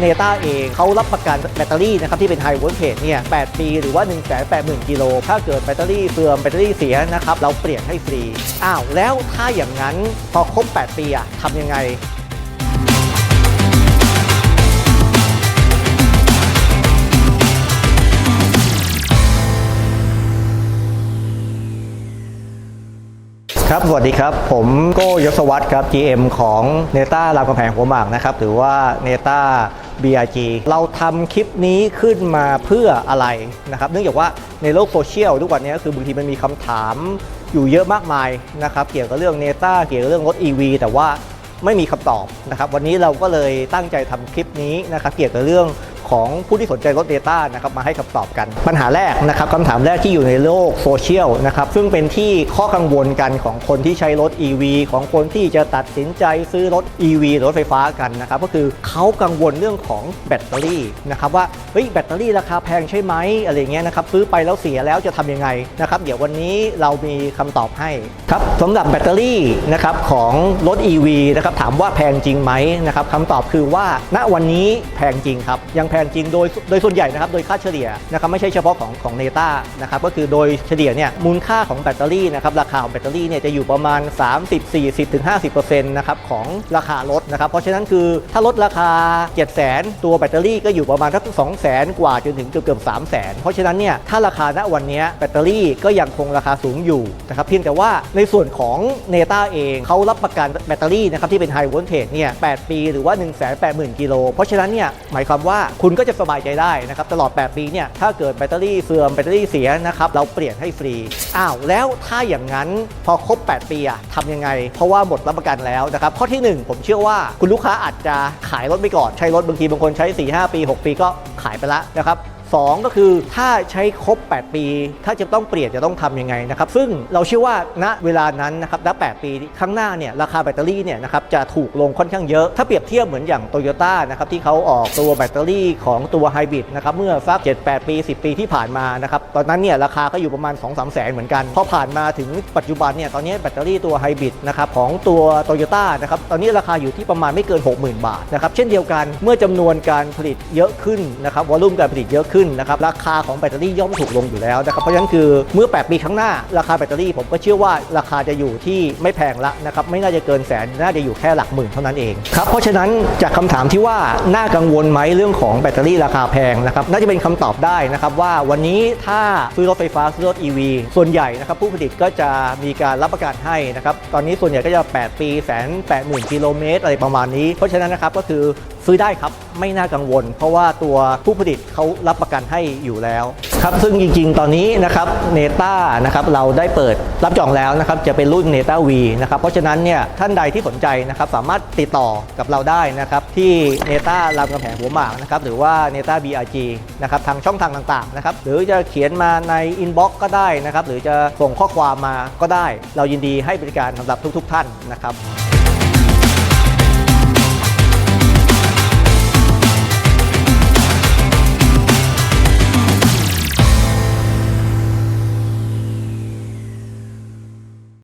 เนต้าเองเขารับประกันแบตเตอรี่นะครับที่เป็นไฮโวลเทจเนี่ย 8 ปี หรือว่า 1 8 0 0 0 0 กิโล ถ้าเกิดแบตเตอรี่เสื่อมแบตเตอรี่เสียนะครับ เราเปลี่ยนให้ฟรี อ้าว แล้วถ้าอย่างนั้นพอครบ 8 ปีอะทำยังไง ครับ สวัสดีครับ ผมโก้ยศวัตรครับ GM ของเนต้ารามคำแหงหัวหมากนะครับ หรือว่าเนต้า BRG เราทำคลิปนี้ขึ้นมาเพื่ออะไรนะครับ เนื่องจากว่าในโลกโซเชียลทุกวันนี้คือบางทีมันมีคำถามอยู่เยอะมากมายนะครับ เกี่ยวกับเรื่องเนต้าเกี่ยวกับเรื่องรถ EV แต่ว่าไม่มีคำตอบนะครับ วันนี้เราก็เลยตั้งใจทำคลิปนี้นะครับ เกี่ยวกับเรื่อง ของผู้ที่สนใจรถ Data นะครับมาให้คำตอบกัน ปัญหาแรกนะครับคำถามแรกที่อยู่ในโลกโซเชียลนะครับซึ่งเป็นที่ข้อกังวลกันของคนที่ใช้รถ EV ของคนที่จะตัดสินใจซื้อรถ EV หรือรถไฟฟ้ากันนะครับก็คือเขากังวลเรื่องของแบตเตอรี่นะครับว่าเฮ้ยแบตเตอรี่ราคาแพงใช่ไหมอะไรเงี้ยนะครับซื้อไปแล้วเสียแล้วจะทำยังไงนะครับเดี๋ยววันนี้เรามีคำตอบให้ครับสำหรับแบตเตอรี่นะครับของรถ EV นะครับถามว่าแพงจริงไหมนะครับคำตอบคือว่าณวันนี้แพงจริงครับยังแพงจริงโดยโดยส่วนใหญ่นะครับโดยค่าเฉลี่ยนะครับไม่ใช่เฉพาะของของเนต้านะครับก็คือโดยเฉลี่ยเนี่ยมูลค่าของแบตเตอรี่นะครับราคาของแบตเตอรี่เนี่ยจะอยู่ประมาณ 30 40ถึง50%นะครับของราคารถนะครับเพราะฉะนั้นคือถ้าลดราคา 700,000 ตัวแบตเตอรี่ก็อยู่ประมาณสัก200,000 กว่าจนถึงเกือบเกือบ300,000 เพราะฉะนั้นเนี่ยถ้าราคาณวันนี้แบตเตอรี่ก็ยังคงราคาสูงอยู่นะครับเพียงแต่ว่าในส่วนของเนต้าเองเขารับประกันแบตเตอรี่นะครับที่เป็นไฮโวลเทจเนี่ย8ปี หรือว่า 1 8 0 0 0 0กิโลเพราะฉะนั้นเนี่ยหมายความว่าคุณก็จะสบายใจได้นะครับตลอด 8 ปีเนี่ยถ้าเกิดแบตเตอรี่เสื่อมแบตเตอรี่เสียนะครับเราเปลี่ยนให้ฟรีอ้าวแล้วถ้าอย่างนั้นพอครบ 8 ปีอะทำยังไง เพราะว่าหมดรับประกันแล้วนะครับข้อทีหนึ่1 ผมเชื่อว่าคุณลูกค้าอาจจะขายรถไปก่อนใช้รถบางทีบางคนใช้ 4-5 ปี 6 ปีก็ขายไปแล้วนะครับ สองก็คือถ้าใช้ครบ 8 ปี ถ้าจะต้องเปลี่ยนจะต้องทำยังไงนะครับ ซึ่งเราเชื่อว่าณเวลานั้นนะครับณ8ปีข้างหน้าเนี่ยราคาแบตเตอรี่เนี่ยนะครับจะถูกลงค่อนข้างเยอะ ถ้าเปรียบเทียบเหมือนอย่างโตโยต้านะครับที่เขาออกตัวแบตเตอรี่ของตัวไฮบริดนะครับเมื่อสัก7-8 ปี 10 ปีที่ผ่านมานะครับตอนนั้นเนี่ยราคาก็อยู่ประมาณ 2-3 แสนเหมือนกันพอผ่านมาถึงปัจจุบันเนี่ยตอนนี้แบตเตอรี่ตัวไฮบริดนะครับของตัวโตโยต้านะครับตอนนี้ราคาอยู่ที่ประมาณไม่เกิน 60,000 บาทนะครับเช่นเดียวกันเมื่อจำนวนการผลิตเยอะขึ้นนะครับวอลุ่มการผลิตเยอะขึ้นนะครับราคาของแบตเตอรี่ย่อมถูกลงอยู่แล้วนะครับเพราะฉะนั้นคือเมื่อ 8 ปีข้างหน้าราคาแบตเตอรี่ผมก็เชื่อว่าราคาจะอยู่ที่ไม่แพงละนะครับไม่น่าจะเกินแสนน่าจะอยู่แค่หลักหมื่นเท่านั้นเองครับเพราะฉะนั้นจากคำถามที่ว่าน่ากังวลไหมเรื่องของแบตเตอรี่ราคาแพงนะครับน่าจะเป็นคำตอบได้นะครับว่าวันนี้ถ้าซื้อรถไฟฟ้าซื้อรถ EV ส่วนใหญ่นะครับผู้ผลิตก็จะมีการรับประกันให้นะครับตอนนี้ส่วนใหญ่ก็จะ 8 ปีแสนแปดหมื่นกิโลเมตรอะไรประมาณนี้ เพราะฉะนั้นนะครับก็คือซื้อได้ครับไม่น่ากังวล เพราะว่าตัวผู้ผลิตเขารับประกันให้อยู่แล้วครับซึ่งจริง ๆ ตอนนี้นะครับเนต้านะครับเราได้เปิดรับจองแล้วนะครับจะเป็นรุ่นเนต้า V นะครับเพราะฉะนั้นเนี่ยท่านใดที่สนใจนะครับสามารถติดต่อกับเราได้นะครับที่เนต้ารามคำแหงหัวหมากนะครับหรือว่าเนต้า BRG นะครับทางช่องทางต่างๆนะครับหรือจะเขียนมาในอินบ็อกซ์ก็ได้นะครับหรือจะส่งข้อความมาก็ได้ เรายินดีให้บริการสำหรับทุก ๆ ท่านนะครับ